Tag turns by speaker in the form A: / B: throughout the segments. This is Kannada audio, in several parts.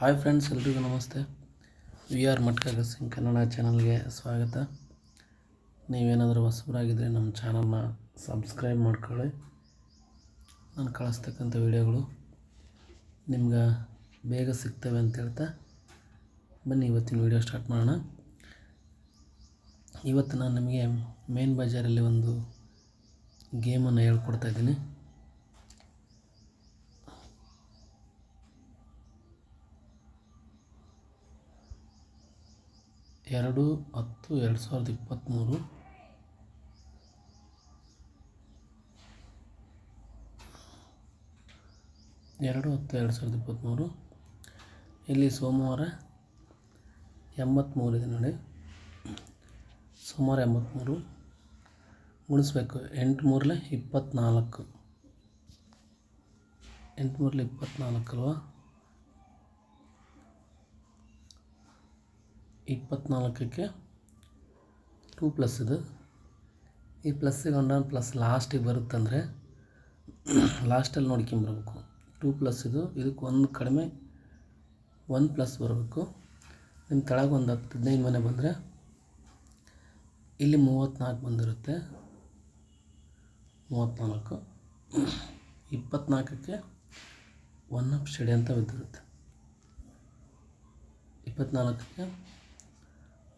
A: ಹಾಯ್ ಫ್ರೆಂಡ್ಸ್, ಎಲ್ರಿಗೂ ನಮಸ್ತೆ. ವಿ ಆರ್ ಮಟ್ಕ ಸಿಂಗ್, ಕನ್ನಡ ಚಾನಲ್ಗೆ ಸ್ವಾಗತ. ನೀವೇನಾದರೂ ಹೊಸಬರಾಗಿದ್ದರೆ ನಮ್ಮ ಚಾನಲ್ನ ಸಬ್ಸ್ಕ್ರೈಬ್ ಮಾಡ್ಕೊಳ್ಳಿ. ನಾನು ಕಳಿಸ್ತಕ್ಕಂಥ ವಿಡಿಯೋಗಳು ನಿಮ್ಗೆ ಬೇಗ ಸಿಗ್ತವೆ ಅಂತ ಹೇಳ್ತಾ ಬನ್ನಿ, ಇವತ್ತಿನ ವಿಡಿಯೋ ಸ್ಟಾರ್ಟ್ ಮಾಡೋಣ. ಇವತ್ತು ನಾನು ನಿಮಗೆ ಮೇನ್ ಬಜಾರಲ್ಲಿ ಒಂದು ಗೇಮನ್ನು ಹೇಳ್ಕೊಡ್ತಾ ಇದ್ದೀನಿ. ಎರಡು ಹತ್ತು ಎರಡು ಸಾವಿರದ ಇಪ್ಪತ್ತ್ಮೂರು. ಎರಡು ಹತ್ತು ಎರಡು ಸಾವಿರದ ಇಪ್ಪತ್ತ್ಮೂರು. ಇಲ್ಲಿ ಸೋಮವಾರ ಎಂಬತ್ತ್ಮೂರು ಇದೆ ನೋಡಿ. ಸೋಮವಾರ ಎಂಬತ್ತ್ಮೂರು. ಗುಣಿಸ್ಬೇಕು ಎಂಟು ಮೂರಲೆ ಇಪ್ಪತ್ತ್ನಾಲ್ಕು. ಎಂಟು ಮೂರಲೆ ಇಪ್ಪತ್ತ್ನಾಲ್ಕು ಅಲ್ವಾ ಇಪ್ಪತ್ತ್ನಾಲ್ಕಕ್ಕೆ ಟೂ ಪ್ಲಸ್ ಇದು. ಈ ಪ್ಲಸ್ಸಿಗೆ ಒಂದೊಂದು ಪ್ಲಸ್ ಲಾಸ್ಟಿಗೆ ಬರುತ್ತಂದರೆ ಲಾಸ್ಟಲ್ಲಿ ನೋಡ್ಕೊಂಬರ್ಬೇಕು ಟೂ ಪ್ಲಸ್ ಇದು, ಇದಕ್ಕೆ ಒಂದು ಕಡಿಮೆ ಒನ್ ಪ್ಲಸ್ ಬರಬೇಕು. ನಿಮ್ಮ ತಳಗೆ ಒಂದು ಹತ್ತು ಹದಿನೈದು ಮನೆ ಬಂದರೆ ಇಲ್ಲಿ ಮೂವತ್ತ್ನಾಲ್ಕು ಬಂದಿರುತ್ತೆ. ಮೂವತ್ತ್ನಾಲ್ಕು. ಇಪ್ಪತ್ತ್ನಾಲ್ಕಕ್ಕೆ ಒನ್ ಅಪ್ ಸ್ಟಡಿ ಅಂತ ಬಿದ್ದಿರುತ್ತೆ ಇಪ್ಪತ್ತ್ನಾಲ್ಕಕ್ಕೆ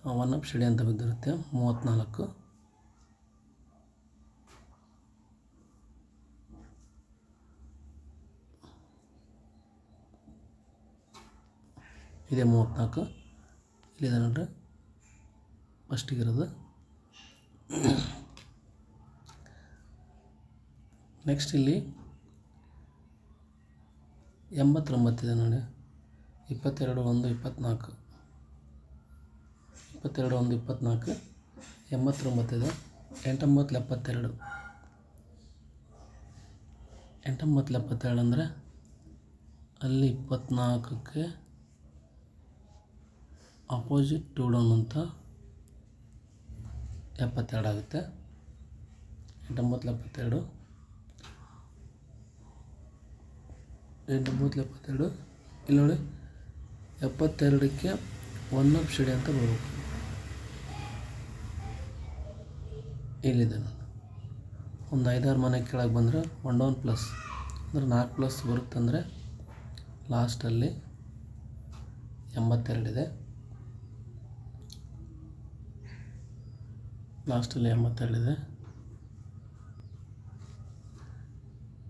A: ಒನ್ ಶಿಡಿ ಅಂತ ಬಿದ್ದಿರುತ್ತೆ. ಮೂವತ್ತ್ನಾಲ್ಕು ಇದೆ ಮೂವತ್ತ್ನಾಲ್ಕು ಇಲ್ಲಿದೆ ನೋಡ್ರಿ. ಫಸ್ಟಿಗಿರೋದು ನೆಕ್ಸ್ಟ್ ಇಲ್ಲಿ ಎಂಬತ್ತೊಂಬತ್ತಿದೆ ನೋಡಿ. ಇಪ್ಪತ್ತೆರಡು, ಒಂದು ಇಪ್ಪತ್ತ್ನಾಲ್ಕು ಇಪ್ಪತ್ತೆರಡು ಒಂದು ಇಪ್ಪತ್ತ್ನಾಲ್ಕು ಎಂಬತ್ತೊಂಬತ್ತಿದೆ ಎಂಟೊಂಬತ್ತು ಎಪ್ಪತ್ತೆರಡು. ಎಂಟೊಂಬತ್ತು ಎಪ್ಪತ್ತೆರಡು ಅಂದರೆ ಅಲ್ಲಿ ಇಪ್ಪತ್ತ್ನಾಲ್ಕಕ್ಕೆ ಅಪೋಸಿಟ್ ಟೂ ಡೌನ್ ಅಂತ ಎಪ್ಪತ್ತೆರಡು ಆಗುತ್ತೆ. ಎಂಟೊಂಬತ್ತು ಎಪ್ಪತ್ತೆರಡು. ಎಂಟೊಂಬತ್ತು ಎಪ್ಪತ್ತೆರಡು. ಇಲ್ಲಿ ನೋಡಿ, ಎಪ್ಪತ್ತೆರಡಕ್ಕೆ ಒನ್ ಅಪ್ ಶೆಡಿ ಅಂತ ಬರಬೇಕು. ಇಲ್ಲಿದೆ ಒಂದು ಐದಾರು ಮನೆ ಕೆಳಗೆ ಬಂದರೆ ಒನ್ ಡೌನ್ ಪ್ಲಸ್, ಅಂದರೆ ನಾಲ್ಕು ಪ್ಲಸ್ ಬರುತ್ತಂದರೆ ಲಾಸ್ಟಲ್ಲಿ ಎಂಬತ್ತೆರಡಿದೆ ಲಾಸ್ಟಲ್ಲಿ ಎಂಬತ್ತೆರಡಿದೆ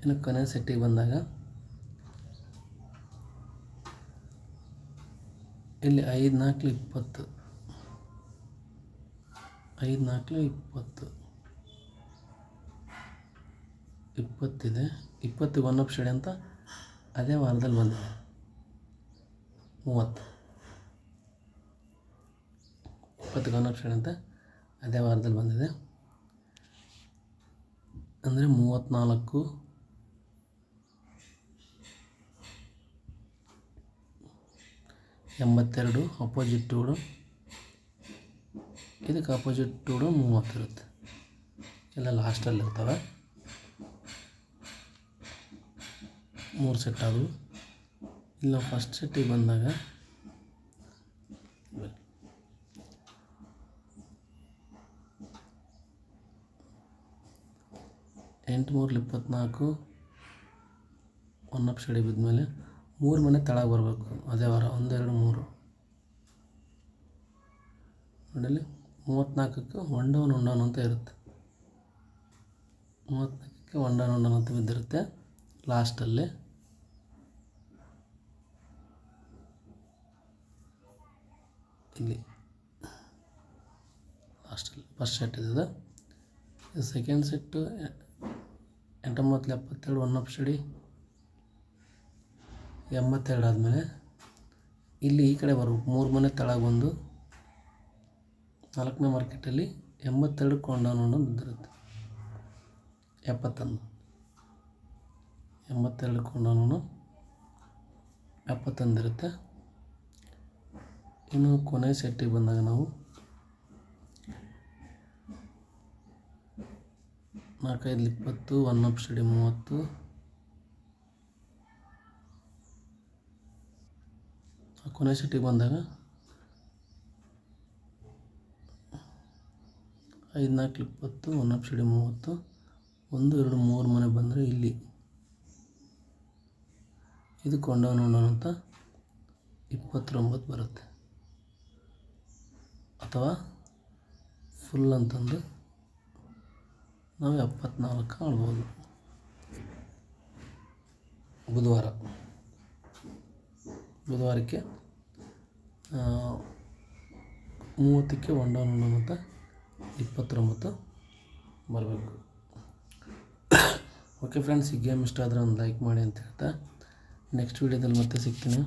A: ಇನ್ನು ಕೊನೆ ಸೆಟ್ಟಿಗೆ ಬಂದಾಗ ಇಲ್ಲಿ ಐದು ನಾಲ್ಕು ಇಪ್ಪತ್ತು. ಐದು ನಾಲ್ಕು ಇಪ್ಪತ್ತು. ಇಪ್ಪತ್ತಿದೆ, ಇಪ್ಪತ್ತು ಒನ್ ಅಪ್ ಸ್ಟಡಿ ಅಂತ ಅದೇ ವಾರದಲ್ಲಿ ಬಂದಿದೆ. ಮೂವತ್ತು. ಇಪ್ಪತ್ತು ಒನ್ ಅಪ್ ಸ್ಟಡಿ ಅಂತ ಅದೇ ವಾರದಲ್ಲಿ ಬಂದಿದೆ. ಅಂದರೆ ಮೂವತ್ತ್ನಾಲ್ಕು ಎಂಬತ್ತೆರಡು ಅಪೋಸಿಟ್ ಟೂಡು ಇದಕ್ಕೆ ಅಪೋಸಿಟ್ ಟೂಡು ಮೂವತ್ತಿರುತ್ತೆ ಎಲ್ಲ ಲಾಸ್ಟಲ್ಲಿ ಇರ್ತವೆ ಮೂರು ಸೆಟ್ ಆದವು. ಇಲ್ಲ ಫಸ್ಟ್ ಸೆಟ್ಟಿಗೆ ಬಂದಾಗ ಎಂಟು ಮೂರಲ್ಲಿ ಇಪ್ಪತ್ತ್ನಾಲ್ಕು ಒನ್ ಅಪ್ ಸೈಡಿಗೆ ಬಿದ್ಮೇಲೆ ಮೂರು ಮನೆ ತಳಗೆ ಬರಬೇಕು. ಅದೇ ವಾರ ಒಂದೆರಡು ಮೂರು. ನೋಡಲಿ ಮೂವತ್ತ್ನಾಲ್ಕಕ್ಕೆ ಒನ್ ಡೌನ್ ಅಂತ ಇರುತ್ತೆ. ಮೂವತ್ತ್ನಾಲ್ಕಕ್ಕೆ ಒನ್ ಡೌನ್ ಅಂತ ಬಿದ್ದಿರುತ್ತೆ ಲಾಸ್ಟಲ್ಲಿ. ಇಲ್ಲಿ ಲಾಸ್ಟಲ್ಲಿ ಫಸ್ಟ್ ಸೆಟ್ ಇದೆ ಇದು ಸೆಕೆಂಡ್ ಸೆಟ್ಟು ಎಂಟೊಂಬತ್ತು ಎಪ್ಪತ್ತೆರಡು ಒನ್ ಅಪ್ ಸ್ಟಡಿ ಎಂಬತ್ತೆರಡು ಆದಮೇಲೆ ಇಲ್ಲಿ ಈ ಕಡೆ ಬರಬೇಕು. ಮೂರು ಮನೆ ತಳಗೆ ಬಂದು ನಾಲ್ಕನೇ ಮಾರ್ಕೆಟಲ್ಲಿ ಎಂಬತ್ತೆರಡು ಕೊಂಡವನು ಬಿದ್ದಿರುತ್ತೆ ಎಪ್ಪತ್ತೊಂದು. ಎಂಬತ್ತೆರಡು ಕೊಂಡವನು ಎಪ್ಪತ್ತೊಂದಿರುತ್ತೆ ಇನ್ನು ಕೊನೆ ಸೆಟ್ಟಿಗೆ ಬಂದಾಗ ನಾವು ನಾಲ್ಕೈದು ಇಪ್ಪತ್ತು ಒನ್ ಅಪ್ ಸ್ಟಡಿ ಮೂವತ್ತು. ಕೊನೆ ಸೆಟ್ಟಿಗೆ ಬಂದಾಗ ಐದು ನಾಲ್ಕು ಇಪ್ಪತ್ತು ಒನ್ ಅಪ್ ಸ್ಟಡಿ ಮೂವತ್ತು. ಒಂದು, ಎರಡು, ಮೂರು ಮನೆ ಬಂದರೆ ಇಲ್ಲಿ. ಇದು ಕೊಂಡವನ ಅಂತ ಇಪ್ಪತ್ತೊಂಬತ್ತು ಬರುತ್ತೆ. ಅಥವಾ ಫುಲ್ ಅಂತಂದು ನಾವು ಎಪ್ಪತ್ನಾಲ್ಕು ಆಡ್ಬೋದು ಬುಧವಾರ. ಬುಧವಾರಕ್ಕೆ ಮೂವತ್ತಕ್ಕೆ ಒನ್ ಡೌನ್ ಒನ್ ಅಂತ ಇಪ್ಪತ್ತೊಂಬತ್ತು ಬರಬೇಕು. ಓಕೆ ಫ್ರೆಂಡ್ಸ್ ಈ ಗೇಮ್ ಇಷ್ಟ ಆದರೆ ಒಂದು ಲೈಕ್ ಮಾಡಿ ಅಂತ ಹೇಳ್ತಾ ನೆಕ್ಸ್ಟ್ ವೀಡಿಯೋದಲ್ಲಿ ಮತ್ತೆ ಸಿಗ್ತೀನಿ.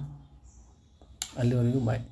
A: ಅಲ್ಲಿವರೆಗೂ ಬಾಯ್